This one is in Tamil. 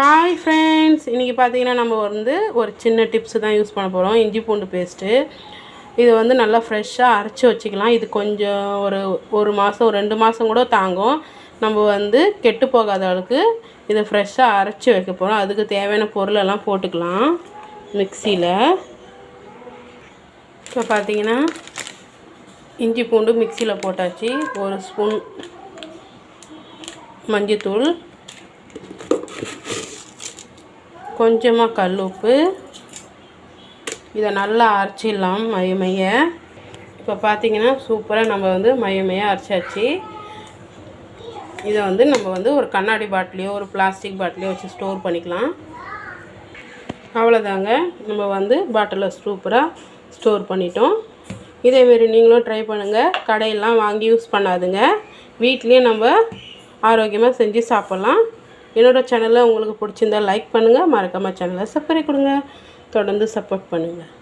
ஹாய் ஃப்ரெண்ட்ஸ் இன்றைக்கி பார்த்தீங்கன்னா நம்ம வந்து ஒரு சின்ன டிப்ஸு தான் யூஸ் பண்ண போகிறோம் இஞ்சி பூண்டு பேஸ்ட்டு இது வந்து நல்லா ஃப்ரெஷ்ஷாக அரைச்சி வச்சுக்கலாம். இது கொஞ்சம் ஒரு ஒரு மாதம் ஒரு ரெண்டு மாதம் கூட தாங்கும். நம்ம வந்து கெட்டு போகாத அளவுக்கு இதை ஃப்ரெஷ்ஷாக அரைச்சி வைக்க போகிறோம் அதுக்கு தேவையான பொருளெல்லாம் போட்டுக்கலாம். மிக்சியில். இப்போ பார்த்தீங்கன்னா இஞ்சி பூண்டு மிக்சியில் போட்டாச்சு. ஒரு ஸ்பூன் மஞ்சத்தூள். கொஞ்சமாக கல் உப்பு இதை நல்லா அரைச்சிடலாம் மைய இப்போ பார்த்தீங்கன்னா சூப்பராக நம்ம வந்து மைய அரைச்சாச்சு. இதை வந்து நம்ம வந்து ஒரு கண்ணாடி பாட்டிலையோ ஒரு பிளாஸ்டிக் பாட்டிலையோ வச்சு ஸ்டோர் பண்ணிக்கலாம். அவ்வளோதாங்க நம்ம வந்து பாட்டிலில் சூப்பராக ஸ்டோர் பண்ணிட்டோம். இதேமாரி நீங்களும் ட்ரை பண்ணுங்கள் கடையெல்லாம் வாங்கி யூஸ் பண்ணாதுங்க. வீட்லேயே நம்ம ஆரோக்கியமாக செஞ்சு சாப்பிட்லாம். என்னோடய சேனலை உங்களுக்கு பிடிச்சிருந்தா லைக் பண்ணுங்கள் மறக்காமல் சேனலை சப்பரை கொடுங்க. தொடர்ந்து சப்போர்ட் பண்ணுங்கள்